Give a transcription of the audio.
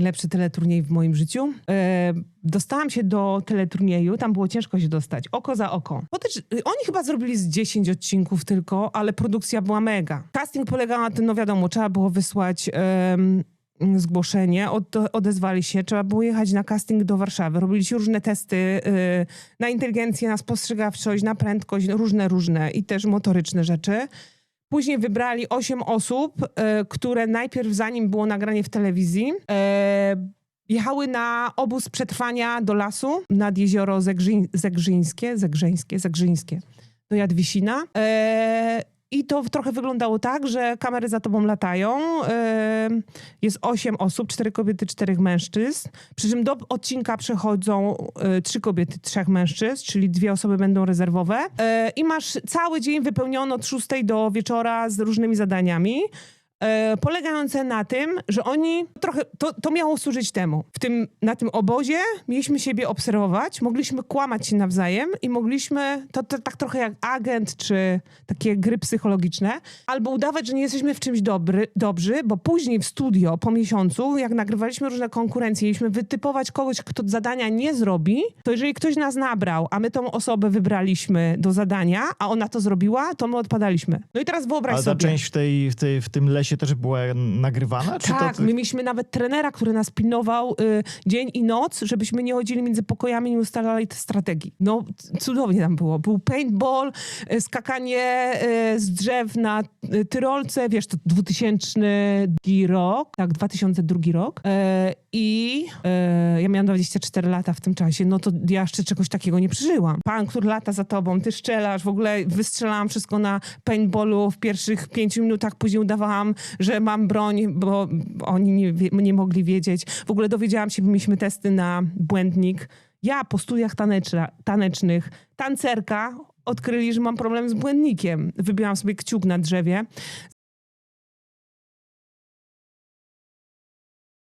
najlepszy teleturniej w moim życiu. E, dostałam się do teleturnieju, tam było ciężko się dostać, oko za oko. Potem, oni chyba zrobili z 10 odcinków tylko, ale produkcja była mega. Casting polegał na tym, no wiadomo, trzeba było wysłać... zgłoszenie, od, odezwali się, trzeba było jechać na casting do Warszawy. Robiliśmy różne testy y, na inteligencję, na spostrzegawczość, na prędkość, no różne, różne i też motoryczne rzeczy. Później wybrali osiem osób, e, które najpierw, zanim było nagranie w telewizji, e, jechały na obóz przetrwania do lasu nad jezioro Zegrzy- Zegrzyńskie, Zegrzeńskie, Zegrzyńskie, do Jadwisina. E, I to trochę wyglądało tak, że kamery za tobą latają. Jest osiem osób, cztery kobiety, czterech mężczyzn. Przy czym do odcinka przechodzą e, trzy kobiety, trzech mężczyzn, czyli dwie osoby będą rezerwowe. E, I masz cały dzień wypełniony od 6 do wieczora z różnymi zadaniami. E, polegające na tym, że oni trochę, to, to miało służyć temu. W tym, na tym obozie mieliśmy siebie obserwować, mogliśmy kłamać się nawzajem i mogliśmy, to, to tak trochę jak agent, czy takie gry psychologiczne, albo udawać, że nie jesteśmy w czymś dobry, dobrzy, bo później w studio, po miesiącu, jak nagrywaliśmy różne konkurencje, mieliśmy wytypować kogoś, kto zadania nie zrobi, to jeżeli ktoś nas nabrał, a my tą osobę wybraliśmy do zadania, a ona to zrobiła, to my odpadaliśmy. No i teraz wyobraź Ale ta sobie. część w, tej, w, tej, w tym lesie też była nagrywana? Czy Tak, to, my mieliśmy nawet trenera, który nas pilnował y, dzień i noc, żebyśmy nie chodzili między pokojami i nie ustalali te strategii. No, cudownie tam było. Był paintball, y, skakanie y, z drzew na y, Tyrolce, wiesz, to 2002 rok, tak, 2002 rok. E, I e, ja miałam 24 lata w tym czasie, no to ja jeszcze czegoś takiego nie przeżyłam. Pan, który lata za tobą, ty strzelasz, w ogóle wystrzelałam wszystko na paintballu w pierwszych pięciu minutach, później udawałam, że mam broń, bo oni nie, nie mogli wiedzieć. W ogóle dowiedziałam się, mieliśmy testy na błędnik. Ja po studiach taneczna, tanecznych, tancerka, odkryli, że mam problem z błędnikiem. Wybiłam sobie kciuk na drzewie.